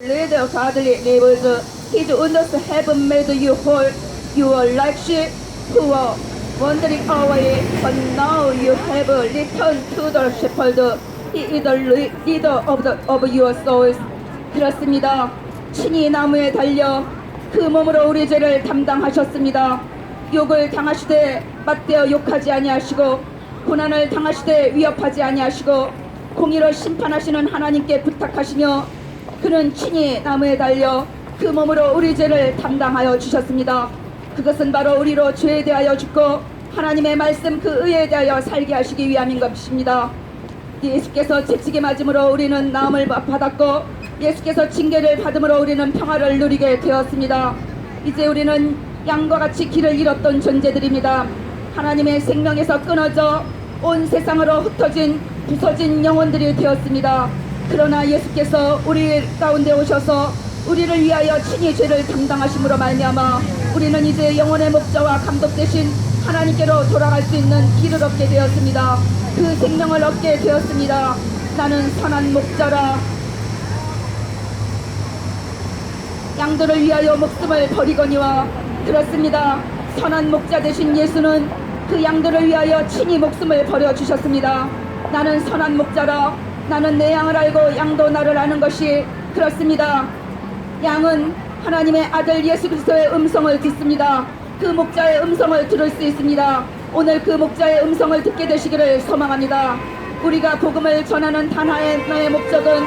Little godly neighbors, his wounds have made you whole. You were like sheep who were wandering away, but now you have returned to the shepherd. He is the le- leader of, the, of your souls. 그렇습니다. 친히 나무에 달려 그 몸으로 우리 죄를 담당하셨습니다. 욕을 당하시되 맞대어 욕하지 아니하시고 고난을 당하시되 위협하지 아니하시고 공의로 심판하시는 하나님께 부탁하시며 그는 친히 나무에 달려 그 몸으로 우리 죄를 담당하여 주셨습니다. 그것은 바로 우리로 죄에 대하여 죽고 하나님의 말씀 그 의에 대하여 살게 하시기 위함인 것입니다. 예수께서 채찍에 맞음으로 우리는 나음을 받았고 예수께서 징계를 받음으로 우리는 평화를 누리게 되었습니다. 이제 우리는 양과 같이 길을 잃었던 존재들입니다. 하나님의 생명에서 끊어져 온 세상으로 흩어진 부서진 영혼들이 되었습니다. 그러나 예수께서 우리 가운데 오셔서 우리를 위하여 친히 죄를 담당하심으로 말미암아 우리는 이제 영혼의 목자와 감독 대신 하나님께로 돌아갈 수 있는 길을 얻게 되었습니다. 그 생명을 얻게 되었습니다. 나는 선한 목자라 양들을 위하여 목숨을 버리거니와 그렇습니다. 선한 목자 되신 예수는 그 양들을 위하여 친히 목숨을 버려 주셨습니다. 나는 선한 목자라 나는 내 양을 알고 양도 나를 아는 것이 그렇습니다. 양은 하나님의 아들 예수 그리스도의 음성을 듣습니다. 그 목자의 음성을 들을 수 있습니다. 오늘 그 목자의 음성을 듣게 되시기를 소망합니다. 우리가 복음을 전하는 단 하나의 목적은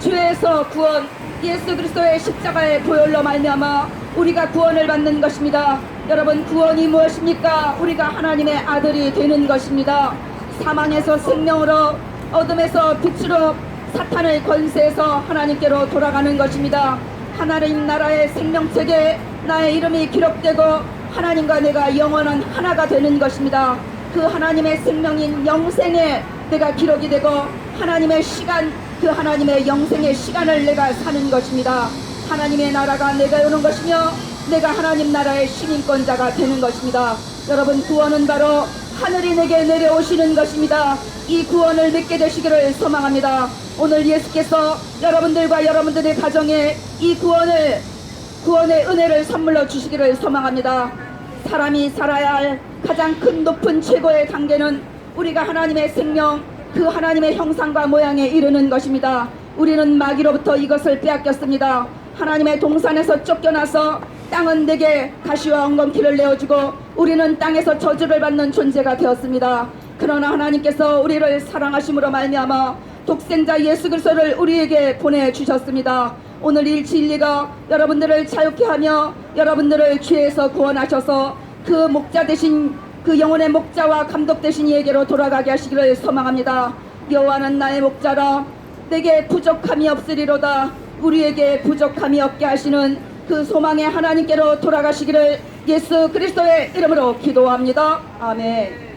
죄에서 구원, 예수 그리스도의 십자가의 보혈로 말미암아 우리가 구원을 받는 것입니다. 여러분 구원이 무엇입니까? 우리가 하나님의 아들이 되는 것입니다. 사망에서 생명으로 어둠에서 빛으로 사탄의 권세에서 하나님께로 돌아가는 것입니다. 하나님 나라의 생명책에 나의 이름이 기록되고 하나님과 내가 영원한 하나가 되는 것입니다. 그 하나님의 생명인 영생에 내가 기록이 되고 하나님의 시간 그 하나님의 영생의 시간을 내가 사는 것입니다. 하나님의 나라가 내가 오는 것이며 내가 하나님 나라의 시민권자가 되는 것입니다. 여러분 구원은 바로 하늘이 내게 내려오시는 것입니다. 이 구원을 믿게 되시기를 소망합니다. 오늘 예수께서 여러분들과 여러분들의 가정에 이 구원을 구원의 은혜를 선물로 주시기를 소망합니다. 사람이 살아야 할 가장 큰 높은 최고의 단계는 우리가 하나님의 생명, 그 하나님의 형상과 모양에 이르는 것입니다. 우리는 마귀로부터 이것을 빼앗겼습니다. 하나님의 동산에서 쫓겨나서 땅은 내게 가시와 엉겅퀴를 내어주고 우리는 땅에서 저주를 받는 존재가 되었습니다. 그러나 하나님께서 우리를 사랑하심으로 말미암아 독생자 예수 그리스도를 우리에게 보내 주셨습니다. 오늘 이 진리가 여러분들을 자유케 하며 여러분들을 죄에서 구원하셔서 그 목자 되신 그 영혼의 목자와 감독 되신 이에게로 돌아가게 하시기를 소망합니다. 여호와는 나의 목자라 내게 부족함이 없으리로다 우리에게 부족함이 없게 하시는 그 소망의 하나님께로 돌아가시기를 예수 그리스도의 이름으로 기도합니다. 아멘.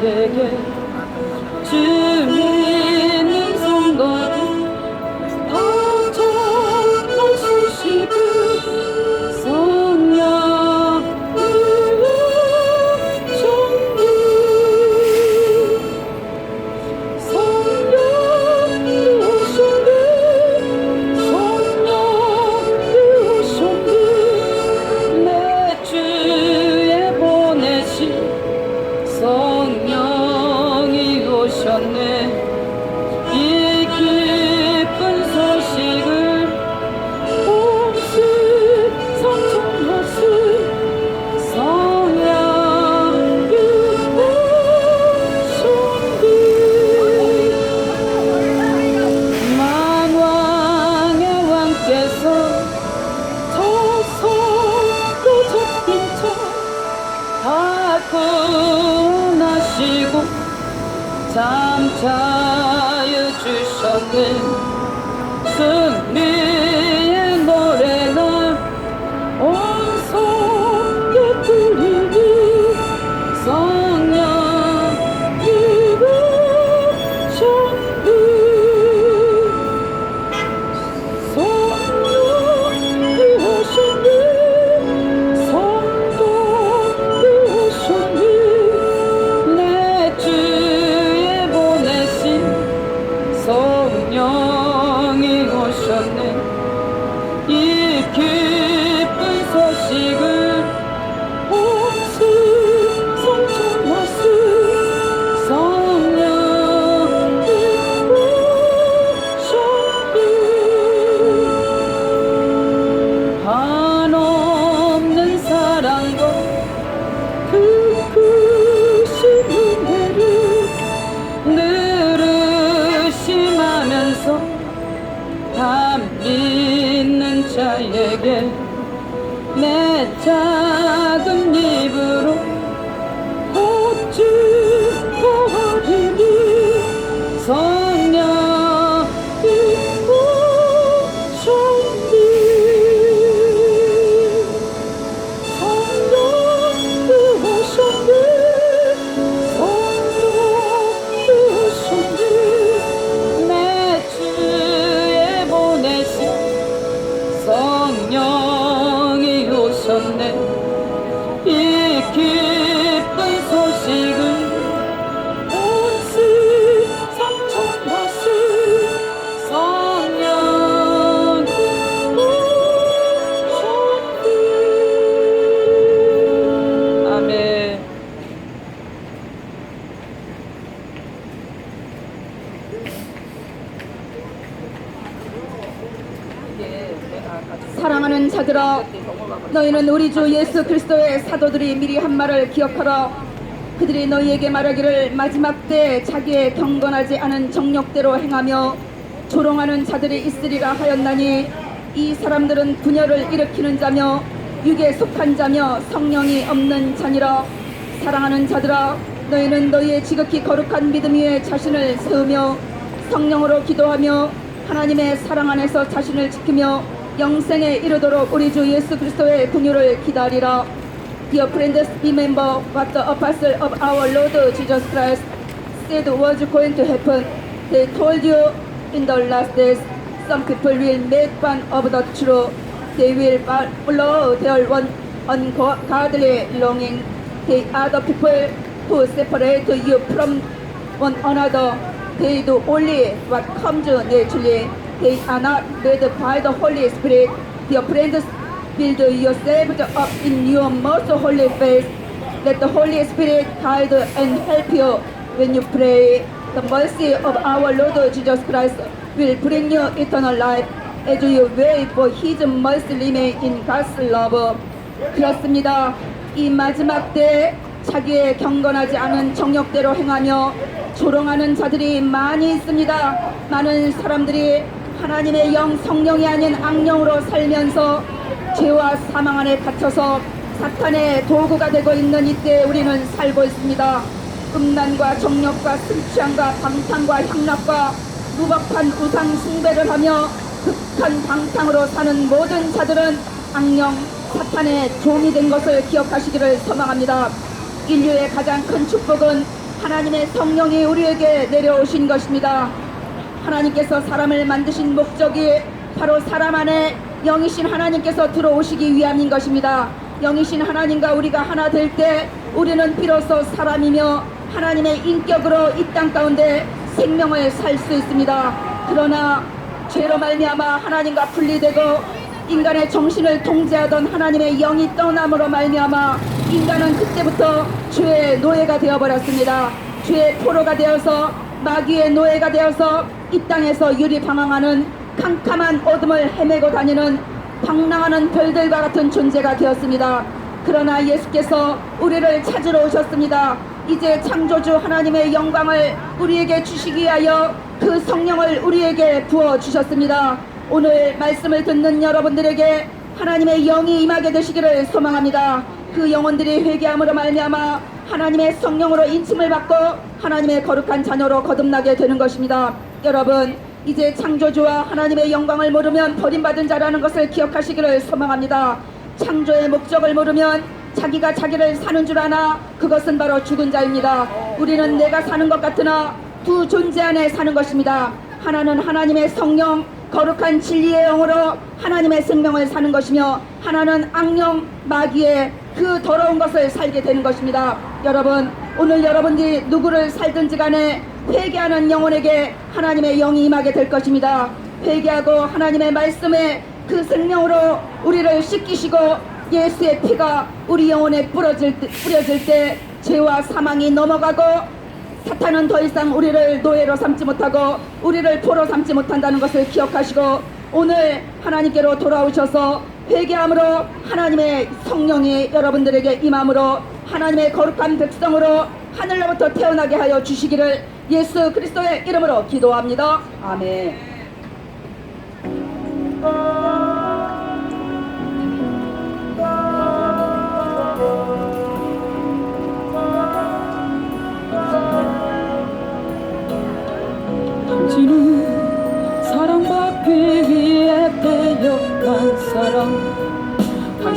ile gel. 사랑하는 자들아 너희는 우리 주 예수 그리스도의 사도들이 미리 한 말을 기억하라 그들이 너희에게 말하기를 마지막 때 자기의 경건하지 않은 정력대로 행하며 조롱하는 자들이 있으리라 하였나니 이 사람들은 분열을 일으키는 자며 육에 속한 자며 성령이 없는 자니라. 사랑하는 자들아 너희는 너희의 지극히 거룩한 믿음 위에 자신을 세우며 성령으로 기도하며 하나님의 사랑 안에서 자신을 지키며 영생에 이르도록 우리 주 예수 그리스도의 긍휼을 기다리라. Dear friends, remember what the apostle of our Lord Jesus Christ said was going to happen. They told you in the last days some people will make fun of the truth. They will follow their one ungodly longing. They are the people who separate you from one another. They do only what comes naturally. They are not led by the Holy Spirit. Dear friends, build yourselves up in your most holy faith. Let the Holy Spirit guide and help you when you pray. The mercy of our Lord Jesus Christ will bring you eternal life as you wait for His mercy remain in God's love. 그렇습니다. 이 마지막 때 자기의 경건하지 않은 정욕대로 행하며 조롱하는 자들이 많이 있습니다. 많은 사람들이 하나님의 영 성령이 아닌 악령으로 살면서 죄와 사망 안에 갇혀서 사탄의 도구가 되고 있는 이때 우리는 살고 있습니다. 음란과 정욕과 술취함과 방탕과 향락과 무법한 우상 숭배를 하며 극한 방탕으로 사는 모든 자들은 악령 사탄의 종이 된 것을 기억하시기를 소망합니다. 인류의 가장 큰 축복은 하나님의 성령이 우리에게 내려오신 것입니다. 하나님께서 사람을 만드신 목적이 바로 사람 안에 영이신 하나님께서 들어오시기 위함인 것입니다. 영이신 하나님과 우리가 하나 될 때 우리는 비로소 사람이며 하나님의 인격으로 이 땅 가운데 생명을 살 수 있습니다. 그러나 죄로 말미암아 하나님과 분리되고 인간의 정신을 통제하던 하나님의 영이 떠남으로 말미암아 인간은 그때부터 죄의 노예가 되어버렸습니다. 죄의 포로가 되어서 마귀의 노예가 되어서 이 땅에서 유리 방황하는 캄캄한 어둠을 헤매고 다니는 방랑하는 별들과 같은 존재가 되었습니다. 그러나 예수께서 우리를 찾으러 오셨습니다. 이제 창조주 하나님의 영광을 우리에게 주시기 위하여 그 성령을 우리에게 부어 주셨습니다. 오늘 말씀을 듣는 여러분들에게 하나님의 영이 임하게 되시기를 소망합니다. 그 영혼들이 회개함으로 말미암아 하나님의 성령으로 인침을 받고 하나님의 거룩한 자녀로 거듭나게 되는 것입니다. 여러분 이제 창조주와 하나님의 영광을 모르면 버림받은 자라는 것을 기억하시기를 소망합니다. 창조의 목적을 모르면 자기가 자기를 사는 줄 아나 그것은 바로 죽은 자입니다. 우리는 내가 사는 것 같으나 두 존재 안에 사는 것입니다. 하나는 하나님의 성령 거룩한 진리의 영으로 하나님의 생명을 사는 것이며 하나는 악령 마귀의 그 더러운 것을 살게 되는 것입니다. 여러분 오늘 여러분들이 누구를 살든지 간에 회개하는 영혼에게 하나님의 영이 임하게 될 것입니다. 회개하고 하나님의 말씀에 그 생명으로 우리를 씻기시고 예수의 피가 우리 영혼에 뿌려질 때, 뿌려질 때 죄와 사망이 넘어가고 사탄은 더 이상 우리를 노예로 삼지 못하고 우리를 포로 삼지 못한다는 것을 기억하시고 오늘 하나님께로 돌아오셔서 회개함으로 하나님의 성령이 여러분들에게 임함으로 하나님의 거룩한 백성으로 하늘로부터 태어나게 하여 주시기를 예수 그리스도의 이름으로 기도합니다. 아멘.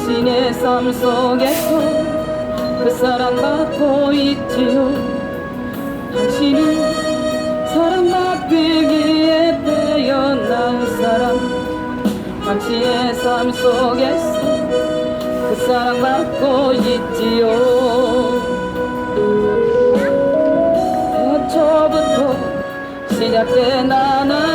당신의 삶 속에서 그 사랑받고 있지요. 당신은 사랑받기에 태어난 사람 당신의 삶 속에서 그 사랑받고 있지요. 애초부터 시작된 하나님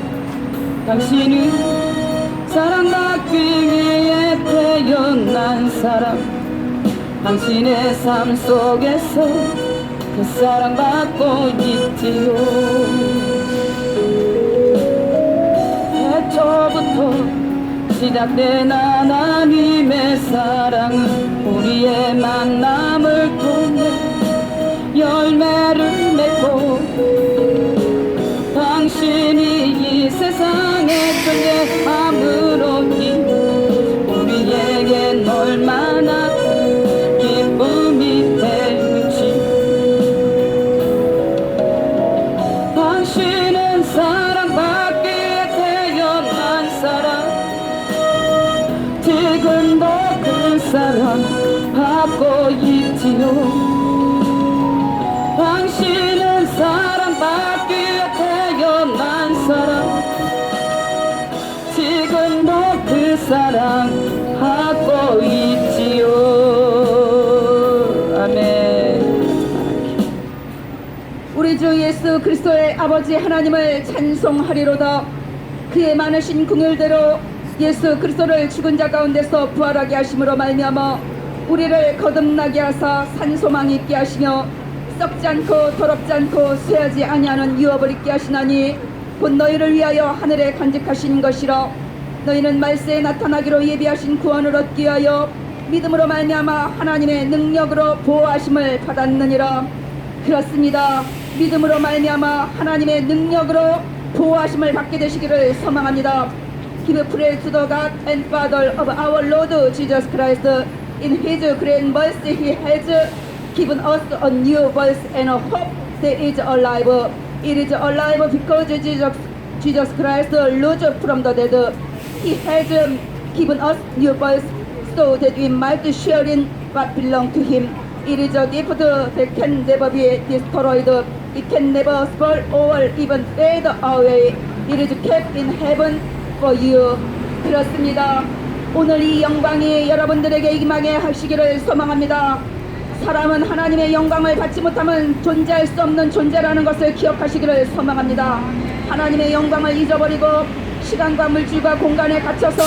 당신은 위해 태어난 사람. 당신의 삶 속에서 그 사랑받고 있지요. 애초부터 시작된 하나님의 사랑은 우리의 만남을 통해 열매를 맺고 세상에 존재함 예수 그리스도의 아버지 하나님을 찬송하리로다. 그의 많으신 궁율대로 예수 그리스도를 죽은 자 가운데서 부활하게 하심으로 말미암아 우리를 거듭나게 하사 산소망 있게 하시며 썩지 않고 더럽지 않고 쇠하지 아니하는 유업을 있게 하시나니 곧 너희를 위하여 하늘에 간직하신 것이라. 너희는 말세에 나타나기로 예비하신 구원을 얻기 위하여 믿음으로 말미암아 하나님의 능력으로 보호하심을 받았느니라. 그렇습니다. 믿음으로 말미암아 하나님의 능력으로 보호하심을 받게 되시기를 소망합니다. Give praise to the God and Father of our Lord Jesus Christ. In His great mercy, He has given us a new birth and a hope that is alive. It is alive because Jesus, Jesus Christ rose from the dead. He has given us new birth so that we might share in what belongs to Him. It is a gift that can never be destroyed. It can never spoil or even fade away. It is kept in heaven for you. 그렇습니다. 오늘 이 영광이 여러분들에게 임하게 하시기를 소망합니다. 사람은 하나님의 영광을 받지 못하면 존재할 수 없는 존재라는 것을 기억하시기를 소망합니다. 하나님의 영광을 잊어버리고 시간과 물질과 공간에 갇혀서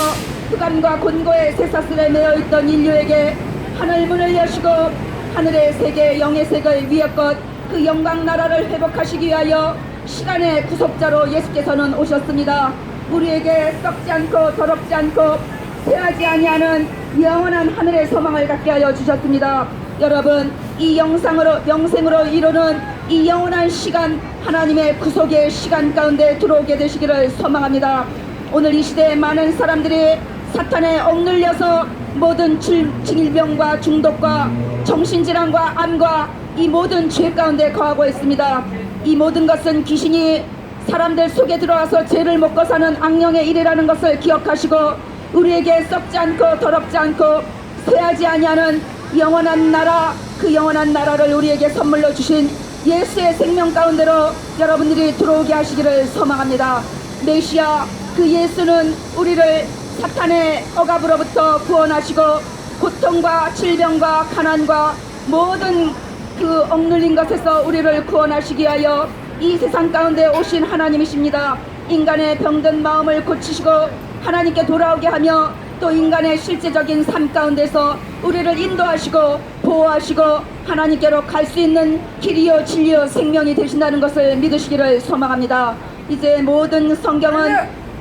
흑암과 곤고의 쇠사슬에 매여 있던 인류에게 하늘 문을 여시고 하늘의 세계 영의 세계의 위협것 그 영광 나라를 회복하시기 위하여 시간의 구속자로 예수께서는 오셨습니다. 우리에게 썩지 않고 더럽지 않고 쇠하지 아니하는 영원한 하늘의 소망을 갖게 하여 주셨습니다. 여러분 이 영상으로 영생으로 이루는 이 영원한 시간 하나님의 구속의 시간 가운데 들어오게 되시기를 소망합니다. 오늘 이 시대에 많은 사람들이 사탄에 억눌려서 모든 질- 질병과 중독과 정신질환과 암과 이 모든 죄 가운데 거하고 있습니다. 이 모든 것은 귀신이 사람들 속에 들어와서 죄를 먹고 사는 악령의 일이라는 것을 기억하시고 우리에게 썩지 않고 더럽지 않고 쇠하지 아니하는 영원한 나라 그 영원한 나라를 우리에게 선물로 주신 예수의 생명 가운데로 여러분들이 들어오게 하시기를 소망합니다. 메시아 그 예수는 우리를 사탄의 억압으로부터 구원하시고 고통과 질병과 가난과 모든 그 억눌린 것에서 우리를 구원하시기 위하여 이 세상 가운데 오신 하나님이십니다. 인간의 병든 마음을 고치시고 하나님께 돌아오게 하며 또 인간의 실제적인 삶 가운데서 우리를 인도하시고 보호하시고 하나님께로 갈 수 있는 길이요 진리요 생명이 되신다는 것을 믿으시기를 소망합니다. 이제 모든 성경은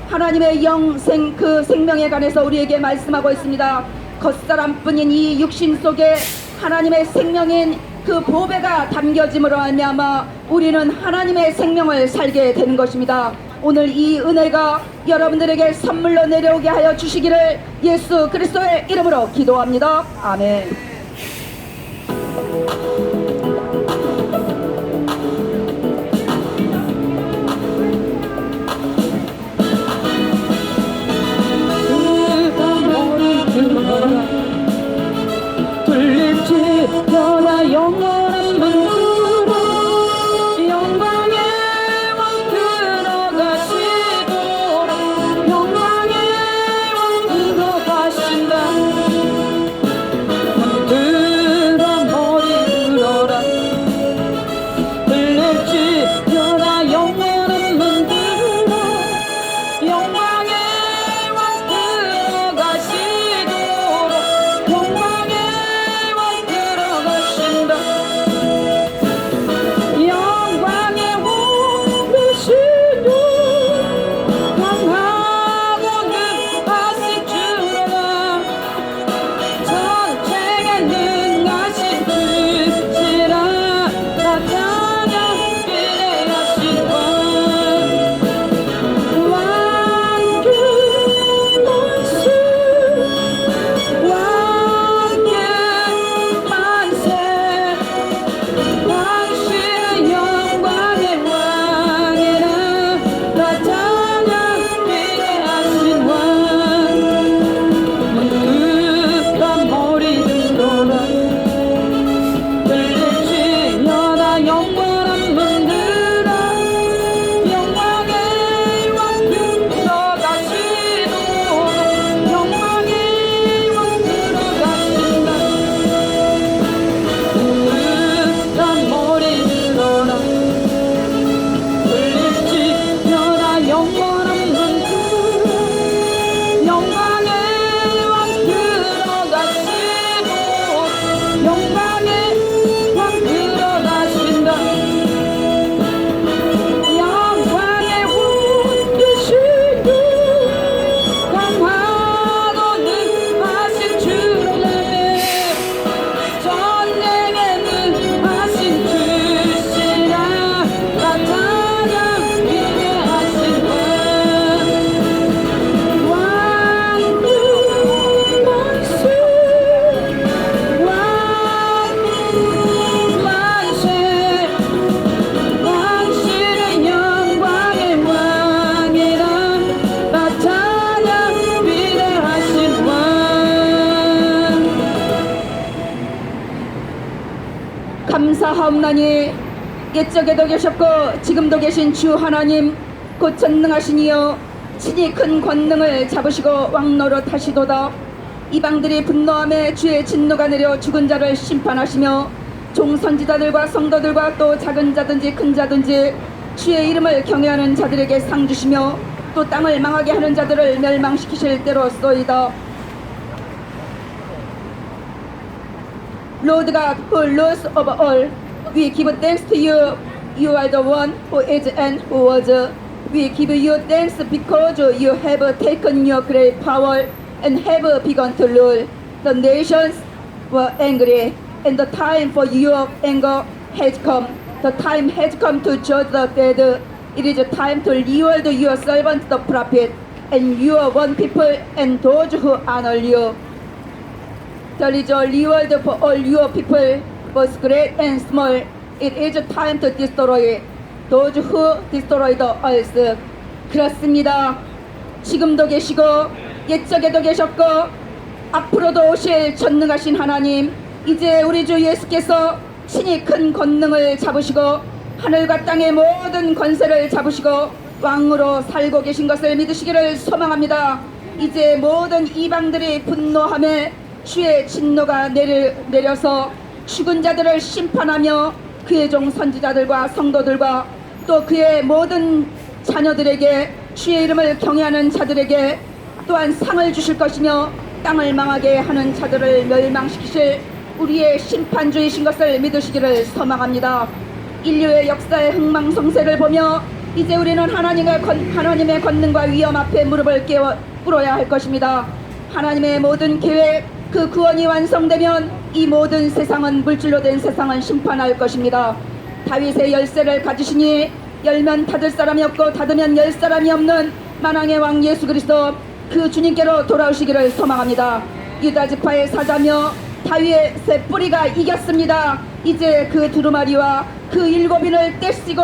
하나님의 영생 그 생명에 관해서 우리에게 말씀하고 있습니다. 겉사람뿐인 이 육신 속에 하나님의 생명인 그 보배가 담겨짐으로 말미암아 우리는 하나님의 생명을 살게 되는 것입니다. 오늘 이 은혜가 여러분들에게 선물로 내려오게 하여 주시기를 예수 그리스도의 이름으로 기도합니다. 아멘. 사하옵나니 옛적에도 계셨고 지금도 계신 주 하나님 곧 전능하신 이여 친히 큰 권능을 잡으시고 왕노릇 하시도다. 이방들이 분노함에 주의 진노가 내려 죽은 자를 심판하시며 종선지자들과 성도들과 또 작은 자든지 큰 자든지 주의 이름을 경외하는 자들에게 상 주시며 또 땅을 망하게 하는 자들을 멸망시키실 때로쏘이다. Lord God, who we give thanks to you. You are the one who is and who was. Uh, we give you thanks because you have taken your great power and have begun to rule. The nations were angry, and the time for your anger has come. The time has come to judge the dead. It is a time to reward your servant the prophet and you are one people and those who honor you. There is a reward for all your people, both great and small. It is time to destroy those who destroy the earth. 그렇습니다. 지금도 계시고 옛적에도 계셨고 앞으로도 오실 전능하신 하나님 이제 우리 주 예수께서 친히 큰 권능을 잡으시고 하늘과 땅의 모든 권세를 잡으시고 왕으로 살고 계신 것을 믿으시기를 소망합니다. 이제 모든 이방들이 분노함에 주의 진노가 내려, 내려서 죽은 자들을 심판하며 그의 종 선지자들과 성도들과 또 그의 모든 자녀들에게 주의 이름을 경외하는 자들에게 또한 상을 주실 것이며 땅을 망하게 하는 자들을 멸망시키실 우리의 심판주이신 것을 믿으시기를 소망합니다. 인류의 역사의 흥망성쇠를 보며 이제 우리는 하나님의, 권, 하나님의 권능과 위험 앞에 무릎을 깨워 꿇어야 할 것입니다. 하나님의 모든 계획, 그 구원이 완성되면 이 모든 세상은 물질로 된 세상은 심판할 것입니다. 다윗의 열쇠를 가지시니 열면 닫을 사람이 없고 닫으면 열 사람이 없는 만왕의 왕 예수 그리스도 그 주님께로 돌아오시기를 소망합니다. 유다 지파의 사자며 다윗의 뿌리가 이겼습니다. 이제 그 두루마리와 그 일곱인을 떼시고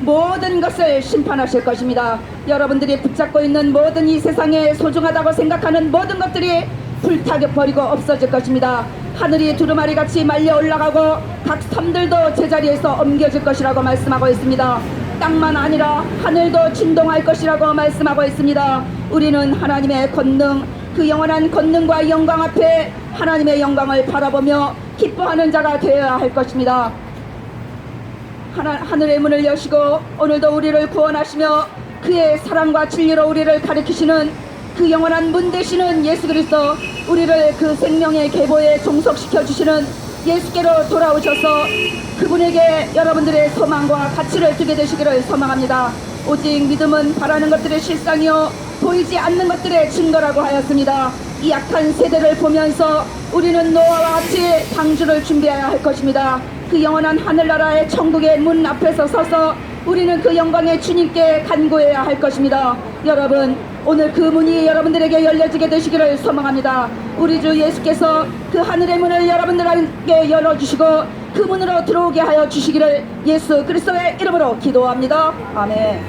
모든 것을 심판하실 것입니다. 여러분들이 붙잡고 있는 모든 이 세상에 소중하다고 생각하는 모든 것들이 불타게 버리고 없어질 것입니다. 하늘이 두루마리 같이 말려 올라가고 각 섬들도 제자리에서 옮겨질 것이라고 말씀하고 있습니다. 땅만 아니라 하늘도 진동할 것이라고 말씀하고 있습니다. 우리는 하나님의 권능, 그 영원한 권능과 영광 앞에 하나님의 영광을 바라보며 기뻐하는 자가 되어야 할 것입니다. 하나, 하늘의 문을 여시고 오늘도 우리를 구원하시며 그의 사랑과 진리로 우리를 가리키시는 그 영원한 문 되시는 예수 그리스도 우리를 그 생명의 계보에 종속시켜 주시는 예수께로 돌아오셔서 그분에게 여러분들의 소망과 가치를 두게 되시기를 소망합니다. 오직 믿음은 바라는 것들의 실상이요 보이지 않는 것들의 증거라고 하였습니다. 이 약한 세대를 보면서 우리는 노아와 같이 방주를 준비해야 할 것입니다. 그 영원한 하늘나라의 천국의 문 앞에서 서서 우리는 그 영광의 주님께 간구해야 할 것입니다. 여러분, 오늘 그 문이 여러분들에게 열려지게 되시기를 소망합니다. 우리 주 예수께서 그 하늘의 문을 여러분들에게 열어주시고 그 문으로 들어오게 하여 주시기를 예수 그리스도의 이름으로 기도합니다. 아멘.